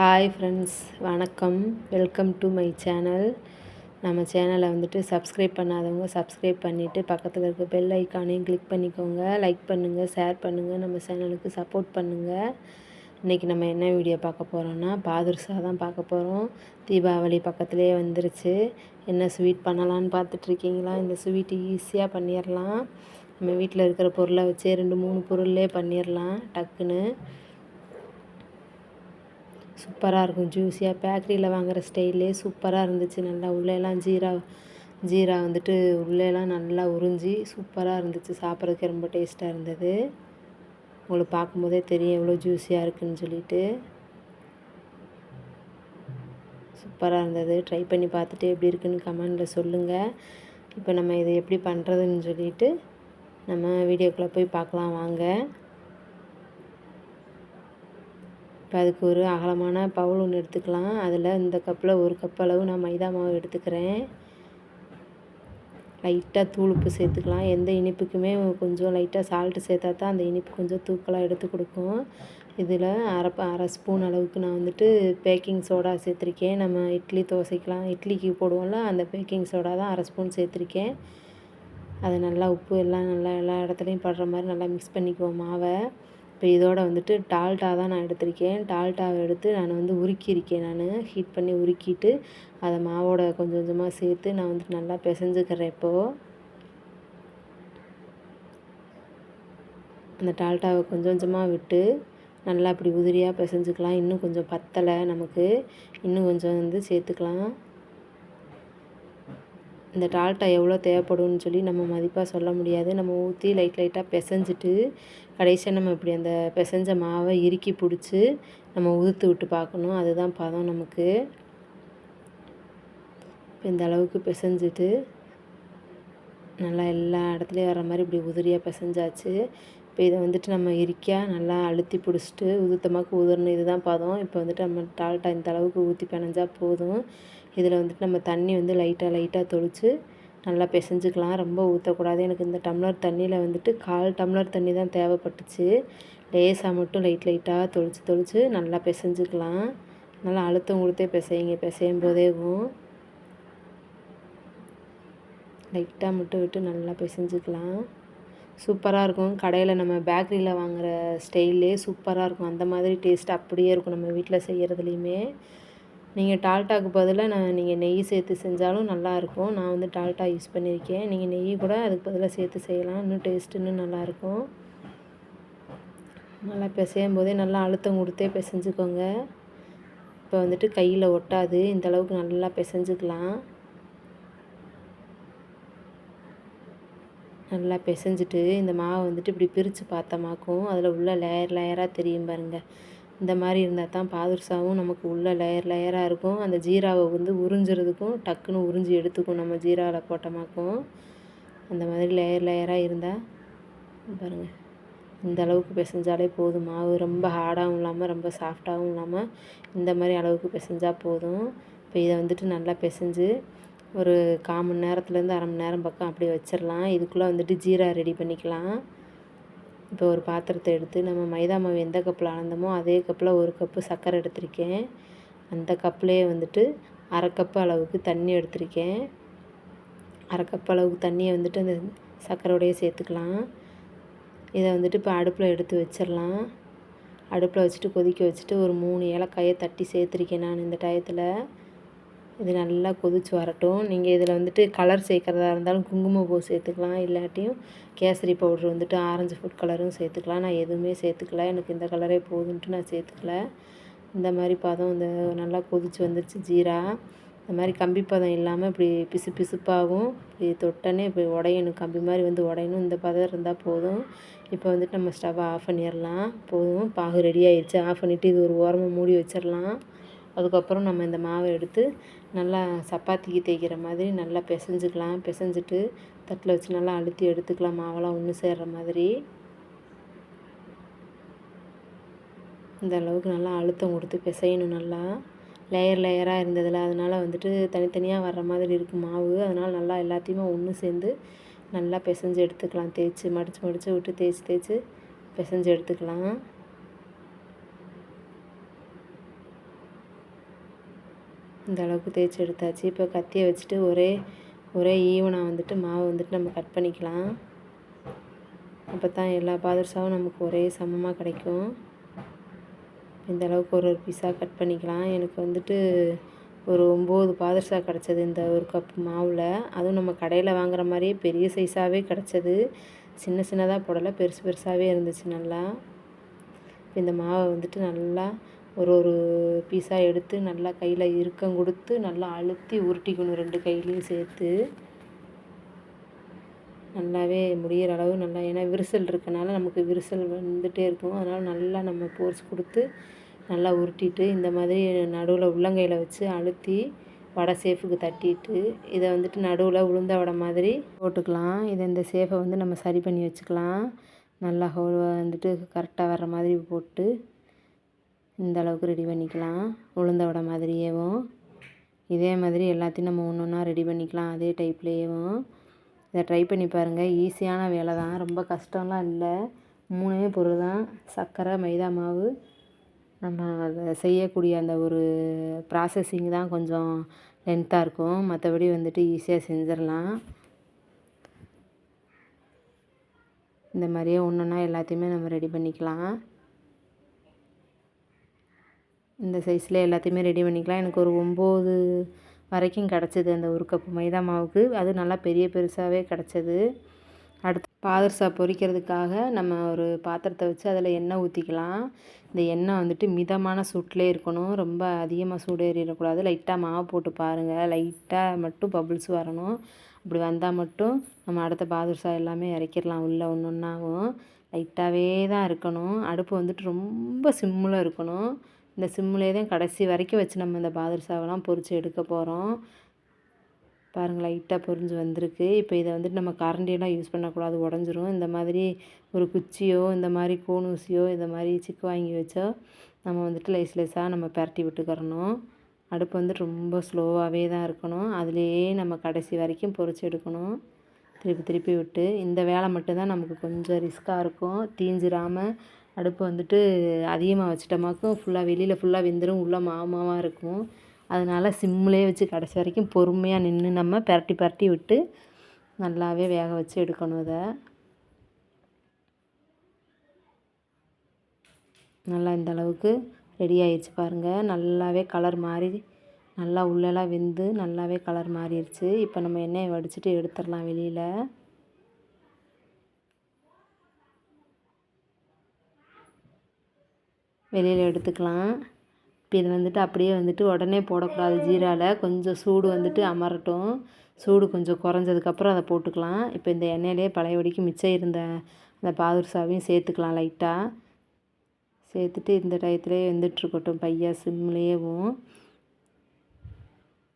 Hi friends வணக்கம். Welcome to my channel நம்ம சேனலை வந்துட்டு சப்ஸ்கிரைப் பண்ணாதவங்க சப்ஸ்கிரைப் பண்ணிவிட்டு பக்கத்தில் இருக்க பெல் ஐக்கானையும் கிளிக் பண்ணிக்கோங்க. லைக் பண்ணுங்கள் ஷேர் பண்ணுங்கள் நம்ம சேனலுக்கு சப்போர்ட் பண்ணுங்கள் இன்றைக்கி நம்ம என்ன வீடியோ பார்க்க போகிறோன்னா பாதுர்ஷா தான் பார்க்க போகிறோம் தீபாவளி பக்கத்துலேயே வந்துருச்சு. என்ன ஸ்வீட் பண்ணலான்னு பார்த்துட்ருக்கீங்களா இந்த ஸ்வீட்டு ஈஸியாக பண்ணிடலாம் நம்ம வீட்டில் இருக்கிற பொருளை வச்சே ரெண்டு மூணு பொருள்லே பண்ணிடலாம் டக்குன்னு. சூப்பராக இருக்கும் ஜூஸியாக பேக்கரியில் வாங்குகிற ஸ்டைல்லே சூப்பராக இருந்துச்சு. நல்லா உள்ளேலாம் ஜீரா ஜீரா வந்துட்டு உள்ளேலாம் நல்லா உறிஞ்சி சூப்பராக இருந்துச்சு. சாப்பிட்றதுக்கு ரொம்ப டேஸ்ட்டாக இருந்தது. உங்களுக்கு பார்க்கும்போதே தெரியும் எவ்வளோ ஜூஸியாக இருக்குதுன்னு சொல்லிட்டு. சூப்பராக இருந்தது. ட்ரை பண்ணி பார்த்துட்டு எப்படி இருக்குன்னு கமெண்டில் சொல்லுங்கள் இப்போ நம்ம இதை எப்படி பண்ணுறதுன்னு சொல்லிட்டு நம்ம வீடியோக்குள்ளே போய் பார்க்கலாம். வாங்க. இப்போ அதுக்கு ஒரு அகலமான பவுல் ஒன்று எடுத்துக்கலாம். அதில் இந்த கப்பில் ஒரு கப் அளவு நான் மைதா மாவு எடுத்துக்கிறேன். லைட்டாக தூள் உப்பு சேர்த்துக்கலாம். எந்த இனிப்புக்குமே கொஞ்சம் லைட்டாக சால்ட்டு சேர்த்தா தான் அந்த இனிப்பு கொஞ்சம் தூக்கலாக எடுத்து கொடுக்கும். இதில் அரை அரை ஸ்பூன் அளவுக்கு நான் வந்துட்டு பேக்கிங் சோடா சேர்த்துருக்கேன். நம்ம இட்லி தோசைக்கெலாம் இட்லிக்கு போடுவோம்ல அந்த பேக்கிங் சோடா தான் அரை ஸ்பூன் சேர்த்துருக்கேன். அதை நல்லா உப்பு எல்லாம் நல்லா எல்லா இடத்துலையும் படுற மாதிரி நல்லா மிக்ஸ் பண்ணிக்குவோம் மாவை. இப்போ இதோட வந்துட்டு டால்டா தான் நான் எடுத்திருக்கேன். டால்டாவை எடுத்து நான் வந்து உருக்கியிருக்கேன் நான். ஹீட் பண்ணி உருக்கிட்டு அதை மாவோட கொஞ்சம் கொஞ்சமாக சேர்த்து நான் வந்துட்டு நல்லா பிசைஞ்சுக்கிறேன் இப்போது அந்த டால்டாவை கொஞ்சம் கொஞ்சமாக விட்டு நல்லா அப்படி உதிரியாக பிசைஞ்சுக்கலாம். இன்னும் கொஞ்சம் பத்தலை நமக்கு. இன்னும் கொஞ்சம் வந்து சேர்த்துக்கலாம். இந்த டால்ட்டா எவ்வளோ தேவைப்படும்னு சொல்லி நம்ம மதிப்பாக சொல்ல முடியாது. நம்ம ஊற்றி லைட் லைட்டாக பிசைஞ்சிட்டு கடைசியாக நம்ம இப்படி அந்த பிசைஞ்ச மாவை இறுக்கி பிடிச்சி நம்ம உதுத்து விட்டு பார்க்கணும். அதுதான் பதம் நமக்கு. இப்போ இந்த அளவுக்கு பிசைஞ்சிட்டு நல்லா எல்லா இடத்துலையும் வர மாதிரி இப்படி உதிரியாக பிசைஞ்சாச்சு. இப்போ இதை வந்துட்டு நம்ம இறுக்கியாக நல்லா அழுத்தி பிடிச்சிட்டு உதுத்தமாக்கு உதிரணும் இதுதான் பதம். இப்போ வந்துட்டு நம்ம டால்டா இந்த அளவுக்கு ஊற்றி பிணைஞ்சால் போதும். இதில் வந்துட்டு நம்ம தண்ணி வந்து லைட்டாக லைட்டாக தொளித்து நல்லா பிசைஞ்சுக்கலாம். ரொம்ப ஊற்றக்கூடாது எனக்கு இந்த டம்ளர் தண்ணியில் வந்துட்டு கால் டம்ளர் தண்ணி தான் தேவைப்பட்டுச்சு. லேசாக மட்டும் லைட் லைட்டாக தொளித்து தொளித்து நல்லா பிசைஞ்சுக்கலாம். நல்லா அழுத்தம் கொடுத்தே பிசையுங்க. பிசையும் போதேவும் லைட்டாக மட்டும் விட்டு நல்லா பிசைஞ்சுக்கலாம். சூப்பராக இருக்கும். கடையில் நம்ம பேக்கரியில் வாங்குகிற ஸ்டைல்லே சூப்பராக இருக்கும். அந்த மாதிரி டேஸ்ட் அப்படியே இருக்கும் நம்ம வீட்டில் செய்கிறதுலையுமே நீங்கள் டால்டாக்கு பதிலாக நான் நீங்கள் நெய் சேர்த்து செஞ்சாலும் நல்லாயிருக்கும் நான் வந்து டால்டா யூஸ் பண்ணியிருக்கேன். நீங்கள் நெய் கூட அதுக்கு பதிலாக சேர்த்து செய்யலாம். இன்னும் டேஸ்ட் இன்னும் நல்லாயிருக்கும் நல்லா பிசையும் போதே நல்லா அழுத்தம் கொடுத்தே பிசைஞ்சுக்கோங்க. இப்போ வந்துட்டு கையில் ஒட்டாது. இந்த அளவுக்கு நல்லா பிசைஞ்சுக்கலாம். நல்லா பிசைஞ்சிட்டு இந்த மாவை வந்துட்டு இப்படி பிரித்து பார்த்தமாக்கும். அதில் உள்ள லேயர் லேயராக தெரியும் பாருங்கள் இந்த மாதிரி இருந்தால் தான் பாதுர்சாவும் நமக்கு உள்ள லேயர் லேயராக இருக்கும். அந்த ஜீராவை வந்து உறிஞ்சுறதுக்கும் டக்குன்னு உறிஞ்சி எடுத்துக்கும் நம்ம ஜீராவில் போட்டமாக்கும். அந்த மாதிரி லேயர் லேயராக இருந்தால் பாருங்கள் இந்த அளவுக்கு பிசைஞ்சாலே போதும். மாவு ரொம்ப ஹார்டாகவும் இல்லாமல் ரொம்ப சாஃப்டாகவும் இல்லாமல் இந்த மாதிரி அளவுக்கு பிசைஞ்சால் போதும். இப்போ இதை வந்துட்டு நல்லா பிசைஞ்சு ஒரு கால் மணி நேரத்துலேருந்து அரை மணி நேரம் பக்கம் அப்படியே வச்சிடலாம். இதுக்குள்ளே வந்துட்டு ஜீரா ரெடி பண்ணிக்கலாம். இப்போ ஒரு பாத்திரத்தை எடுத்து நம்ம மைதா மாவு எந்த கப்பில் அளந்தோமோ அதே கப்பில் ஒரு கப்பு சர்க்கரை எடுத்திருக்கேன். அந்த கப்லேயே வந்துட்டு அரை கப்பு அளவுக்கு தண்ணி எடுத்திருக்கேன். அரை கப் அளவுக்கு தண்ணியை வந்துட்டு அந்த சர்க்கரையோடையே சேர்த்துக்கலாம். இதை வந்துட்டு இப்போ அடுப்பில் எடுத்து வச்சிடலாம். அடுப்பில் வச்சுட்டு கொதிக்க வச்சுட்டு ஒரு மூணு ஏலக்காயை தட்டி சேர்த்துருக்கேன் நான் இந்த டயத்தில். இது நல்லா கொதிச்சு வரட்டும். நீங்கள் இதில் வந்துட்டு கலர் சேர்க்குறதா இருந்தாலும் குங்குமப்பூ சேர்த்துக்கலாம். இல்லாட்டியும் கேசரி பவுட்ரு வந்துட்டு ஆரஞ்சு ஃபுட் கலரும் சேர்த்துக்கலாம். நான் எதுவுமே சேர்த்துக்கல. எனக்கு இந்த கலரே போதுன்ட்டு நான் சேர்த்துக்கல. இந்த மாதிரி பதம் இந்த நல்லா கொதிச்சு வந்துருச்சு. ஜீரா. இந்த மாதிரி கம்பி பதம் இல்லாமல் இப்படி பிசு பிசுப்பாகவும் இப்படி தொட்டனே இப்படி உடையணும். கம்பி மாதிரி வந்து உடையணும். இந்த பதம் இருந்தால் போதும். இப்போ வந்துட்டு நம்ம ஸ்டவ்வை ஆஃப் பண்ணிடலாம். போதும். பாகு ரெடி ஆயிடுச்சு ஆஃப் பண்ணிவிட்டு இது ஒரு ஓரமாக மூடி வச்சிடலாம். அதுக்கப்புறம் நம்ம இந்த மாவை எடுத்து நல்லா சப்பாத்திக்கு தேய்க்கிற மாதிரி நல்லா பிசைஞ்சிக்கலாம். பிசைஞ்சிட்டு தட்டில் வச்சு நல்லா அழுத்தி எடுத்துக்கலாம். மாவெல்லாம் ஒன்று சேர்கிற மாதிரி. இந்த அளவுக்கு நல்லா அழுத்தம் கொடுத்து பிசையணும் நல்லா. லேயர் லேயராக இருந்ததில். அதனால் வந்துட்டு தனித்தனியாக வர்ற மாதிரி இருக்கும் மாவு. அதனால் நல்லா எல்லாத்தையுமே ஒன்று சேர்ந்து நல்லா பிசைஞ்சு எடுத்துக்கலாம். தேய்ச்சி மடித்து மடித்து விட்டு தேய்ச்சி தேய்ச்சி பிசைஞ்சு எடுத்துக்கலாம். இந்த அளவுக்கு தேய்ச்சி எடுத்தாச்சு. இப்போ கத்தியை வச்சுட்டு ஒரே ஒரே ஈவனாக வந்துட்டு மாவு வந்துட்டு நம்ம கட் பண்ணிக்கலாம். அப்போ தான் எல்லா பாதுர்சாவும் நமக்கு ஒரே சமமாக கிடைக்கும். இந்த அளவுக்கு ஒரு ஒரு பீஸாக கட் பண்ணிக்கலாம். எனக்கு வந்துட்டு ஒரு ஒம்பது பாதுர்சா கிடச்சது இந்த ஒரு கப் மாவில். அதுவும் நம்ம கடையில் வாங்குற மாதிரியே பெரிய சைஸாகவே கிடச்சது. சின்ன சின்னதாக போடலை பெருசு பெருசாகவே இருந்துச்சு நல்லா. இந்த மாவை வந்துட்டு நல்லா ஒரு ஒரு பீஸாக எடுத்து நல்லா கையில் இறுக்கம் கொடுத்து நல்லா அழுத்தி உருட்டிக்கணும் ரெண்டு கையிலையும் சேர்த்து. நல்லாவே முடிகிற அளவு நல்லா ஏன்னா விரிசல் இருக்கனால நமக்கு விரிசல் வந்துகிட்டே இருக்கும். அதனால் நல்லா நம்ம போர்ஸ் கொடுத்து நல்லா உருட்டிட்டு இந்த மாதிரி நடுவில் உள்ளங்கையில் வச்சு அழுத்தி வடை சேஃபுக்கு தட்டிட்டு இதை வந்துட்டு நடுவில் உளுந்த வடை மாதிரி போட்டுக்கலாம். இதை இந்த சேஃபை வந்து நம்ம சரி பண்ணி வச்சுக்கலாம். நல்லா ஹோல் வந்துட்டு கரெக்டாக வர்ற மாதிரி போட்டு இந்த அளவுக்கு ரெடி பண்ணிக்கலாம். உளுந்த வடை மாதிரியேவும். இதே மாதிரி எல்லாத்தையும் நம்ம ஒன்று ஒன்றா ரெடி பண்ணிக்கலாம். அதே டைப்லேயேவும் இதை ட்ரை பண்ணி பாருங்கள் ஈஸியான வேலை தான் ரொம்ப கஷ்டம்லாம் இல்லை. மூணே பொருள் தான் சர்க்கரை மைதா மாவு. நம்ம அதை செய்யக்கூடிய அந்த ஒரு ப்ராசஸிங் தான் கொஞ்சம் லென்த்தாக இருக்கும். மற்றபடி வந்துட்டு ஈஸியாக செஞ்சிடலாம். இந்த மாதிரியே ஒன்று ஒன்றா எல்லாத்தையுமே நம்ம ரெடி பண்ணிக்கலாம். இந்த சைஸில் எல்லாத்தையுமே ரெடி பண்ணிக்கலாம். எனக்கு ஒரு ஒம்பது வரைக்கும் கிடச்சிது அந்த ஒரு கப்பு மைதா மாவுக்கு. அது நல்லா பெரிய பெருசாகவே கிடச்சிது. அடுத்து பாதர்சா பொரிக்கிறதுக்காக நம்ம ஒரு பாத்திரத்தை வச்சு அதில் எண்ணெய் ஊற்றிக்கலாம் இந்த எண்ணெய் வந்துட்டு மிதமான சூட்டிலே இருக்கணும். ரொம்ப அதிகமாக சூடு ஏறிடக்கூடாது. லைட்டாக மாவு போட்டு பாருங்கள் லைட்டாக மட்டும் பபுள்ஸ் வரணும். அப்படி வந்தால் மட்டும் நம்ம அடுத்த பாதுர்சா எல்லாமே இறக்கிடலாம். உள்ளே ஒன்று ஒன்றாவும் லைட்டாகவே தான் இருக்கணும். அடுப்பு வந்துட்டு ரொம்ப சிம்மில் இருக்கணும். இந்த சிம்மிலே தான் கடைசி வரைக்கும் வச்சு நம்ம இந்த பாதுர்சாவெல்லாம் பொரித்து எடுக்க போகிறோம் பாருங்கள் லைட்டாக பொரிஞ்சு வந்திருக்கு. இப்போ இதை வந்துட்டு நம்ம கரண்டியெல்லாம் யூஸ் பண்ணக்கூடாது உடஞ்சிரும். இந்த மாதிரி ஒரு குச்சியோ இந்த மாதிரி கோன் ஊசியோ இந்த மாதிரி சிக்கு வாங்கி வச்சோ நம்ம வந்துட்டு லைஸ் லைஸாக நம்ம பரட்டி விட்டுக்கிறணும். அடுப்பு வந்துட்டு ரொம்ப ஸ்லோவாகவே தான் இருக்கணும். அதுலேயே நம்ம கடைசி வரைக்கும் பொறிச்சு எடுக்கணும். திருப்பி திருப்பி விட்டு இந்த வேலை மட்டும்தான் நமக்கு கொஞ்சம் ரிஸ்க்காக இருக்கும். தீஞ்சிராமல் அடுப்பு வந்துட்டு அதிகமாக வச்சிட்டோமாக்கும் ஃபுல்லாக வெளியில் ஃபுல்லாக வெந்துடும் உள்ளே மாவு மாவாக இருக்கும். அதனால் சிம்மிலே வச்சு கடைசி வரைக்கும் பொறுமையாக நின்று நம்ம பரட்டி பரட்டி விட்டு நல்லாவே வேக வச்சு எடுக்கணும் இதை. நல்லா இந்த அளவுக்கு ரெடி ஆயிடுச்சு பாருங்கள் நல்லாவே கலர் மாறி நல்லா உள்ளெல்லாம் வெந்து நல்லாவே கலர் மாறிடுச்சு இப்போ நம்ம எண்ணெயை வடிச்சிட்டு எடுத்துடலாம் வெளியில். வெளியில் எடுத்துக்கலாம். இப்போ இது வந்துட்டு அப்படியே வந்துட்டு உடனே போடக்கூடாது. ஜீராவில் கொஞ்சம் சூடு வந்துட்டு அமரட்டும். சூடு கொஞ்சம் குறைஞ்சதுக்கப்புறம் அதை போட்டுக்கலாம். இப்போ இந்த எண்ணெயிலே பழையபடிக்கு மிச்சம் இருந்த அந்த பாதுர்சாவையும் சேர்த்துக்கலாம் லைட்டாக சேர்த்துட்டு இந்த டயத்துலேயே வெந்துட்டுருக்கட்டும் பையா சிம்லேயேவும்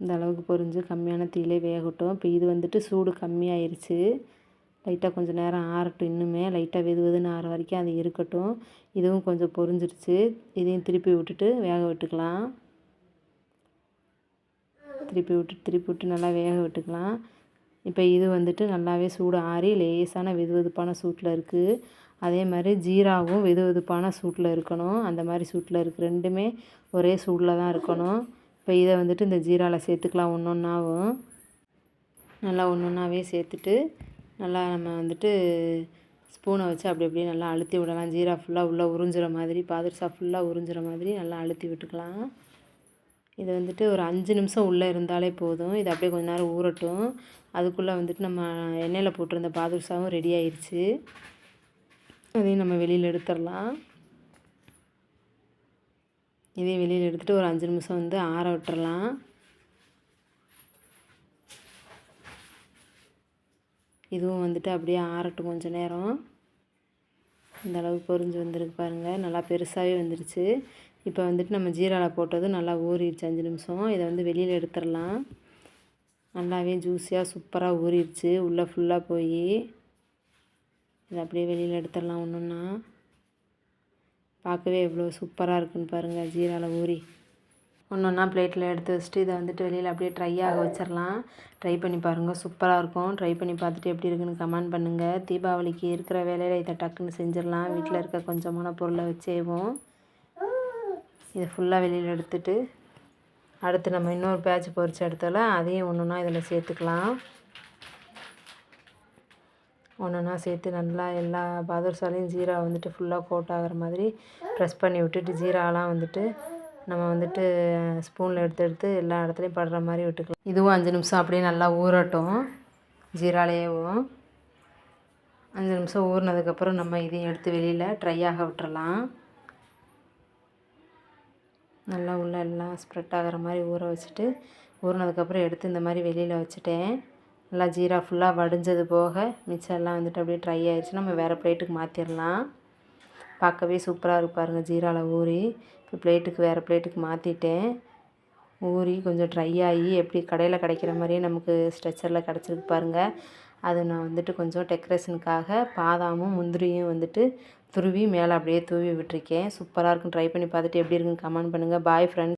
இந்த அளவுக்கு பொரிஞ்சு கம்மியான தீயிலே வேகட்டும். இப்போ இது வந்துட்டு சூடு கம்மியாயிருச்சு. லைட்டாக கொஞ்சம் நேரம் ஆறட்டும். இன்னுமே லைட்டாக வெது வெதுன்னு ஆற வரைக்கும் அது இருக்கட்டும். இதுவும் கொஞ்சம் பொரிஞ்சிருச்சு. இதையும் திருப்பி விட்டுட்டு வேக விட்டுக்கலாம். திருப்பி விட்டு திருப்பி விட்டு நல்லா வேக விட்டுக்கலாம். இப்போ இது வந்துட்டு நல்லாவே சூடு ஆறி லேசான வெது வெதுப்பான சூட்டில் இருக்குது அதே மாதிரி ஜீராவும் வெது வெதுப்பான சூட்டில் இருக்கணும். அந்த மாதிரி சூட்டில் இருக்குது ரெண்டுமே ஒரே சூடில் தான் இருக்கணும். இப்போ இதை வந்துட்டு இந்த ஜீராவில் சேர்த்துக்கலாம் ஒன்று ஒன்றாவும் நல்லா ஒன்று ஒன்றாவே சேர்த்துட்டு நல்லா நம்ம வந்துட்டு ஸ்பூனை வச்சு அப்படி அப்படியே நல்லா அழுத்தி விடலாம். ஜீரா ஃபுல்லாக உள்ளே உறிஞ்சிற மாதிரி பாதுஷா ஃபுல்லாக உறிஞ்சிற மாதிரி நல்லா அழுத்தி விட்டுக்கலாம். இது வந்துட்டு ஒரு அஞ்சு நிமிஷம் உள்ளே இருந்தாலே போதும். இது அப்படியே கொஞ்ச நேரம் ஊறட்டும். அதுக்குள்ளே வந்துட்டு நம்ம எண்ணெயில் போட்டிருந்த பாதுஷாவும் ரெடி ஆயிடுச்சு அதையும் நம்ம வெளியில் எடுத்துடலாம். இதையும் வெளியில் எடுத்துகிட்டு ஒரு அஞ்சு நிமிஷம் வந்து ஆற விட்டுறலாம் இதுவும் வந்துட்டு அப்படியே ஆறட்டும் கொஞ்சம் நேரம். இந்த அளவுக்கு பொரிஞ்சு வந்திருக்கு பாருங்கள் நல்லா பெருசாகவே வந்துருச்சு. இப்போ வந்துட்டு நம்ம ஜீராவில் போட்டதும் நல்லா ஊறிடுச்சு. அஞ்சு நிமிஷம். இதை வந்து வெளியில் எடுத்துடலாம். நல்லாவே ஜூஸியாக சூப்பராக ஊறிடுச்சு. உள்ளே ஃபுல்லாக போய் இதை அப்படியே வெளியில் எடுத்துடலாம் ஒன்றுன்னா. பார்க்கவே எவ்வளோ சூப்பராக இருக்குன்னு பாருங்கள் ஜீராவில் ஊறி. ஒன்று ஒன்றா பிளேட்டில் எடுத்து வச்சுட்டு இதை வந்துட்டு வெளியில் அப்படியே ட்ரை ஆக வச்சிடலாம் ட்ரை பண்ணி பாருங்கள் சூப்பராக இருக்கும். ட்ரை பண்ணி பார்த்துட்டு எப்படி இருக்குன்னு கமெண்ட் பண்ணுங்கள் தீபாவளிக்கு இருக்கிற வேலையில் இதை டக்குன்னு செஞ்சிடலாம் வீட்டில் இருக்க கொஞ்சமான பொருளை வச்சேவும் இதை ஃபுல்லாக வெளியில் எடுத்துட்டு அடுத்து நம்ம இன்னொரு பேட்ச் பொறிச்சு எடுத்தால அதையும் ஒன்று ஒன்றா இதில் சேர்த்துக்கலாம். ஒன்று ஒன்றா சேர்த்து நல்லா எல்லா பாதுர்சாலையும் ஜீரா வந்துட்டு ஃபுல்லாக கோட் ஆகிற மாதிரி ப்ரெஸ் பண்ணி விட்டுட்டு ஜீராலாம் வந்துட்டு நம்ம வந்துட்டு ஸ்பூனில் எடுத்து எடுத்து எல்லா இடத்துலையும் படுற மாதிரி விட்டுக்கலாம். இதுவும் அஞ்சு நிமிஷம் அப்படியே நல்லா ஊறட்டும். ஜீராலேயேவும் அஞ்சு நிமிஷம் ஊறினதுக்கப்புறம் நம்ம இதையும் எடுத்து வெளியில் ட்ரை ஆக விட்டுறலாம். நல்லா உள்ள எல்லாம் ஸ்ப்ரெட் ஆகிற மாதிரி ஊற வச்சுட்டு ஊறினதுக்கப்புறம் எடுத்து இந்த மாதிரி வெளியில் வச்சுட்டேன். நல்லா ஜீரா ஃபுல்லாக வடிஞ்சது போக மிச்சம் எல்லாம் வந்துட்டு அப்படியே ட்ரை ஆயிடுச்சு நம்ம வேறு பிளேட்டுக்கு மாற்றிடலாம் பார்க்கவே சூப்பராக இருக்கு பாருங்கள் ஜீராவில் ஊறி இப்போ பிளேட்டுக்கு வேறு பிளேட்டுக்கு மாற்றிட்டேன் ஊறி கொஞ்சம் ட்ரை ஆகி எப்படி கடையில் கிடைக்கிற மாதிரியே நமக்கு ஸ்ட்ரெச்சரில் கிடச்சிருக்கு பாருங்கள் அது நான் வந்துட்டு கொஞ்சம் டெக்கரேஷனுக்காக பாதாமும் முந்திரியும் வந்துட்டு துருவி மேலே அப்படியே தூவி விட்டுருக்கேன். சூப்பராக இருக்கும். ட்ரை பண்ணி பார்த்துட்டு எப்படி இருக்குன்னு கமெண்ட் பண்ணுங்கள் பாய் ஃப்ரெண்ட்ஸ்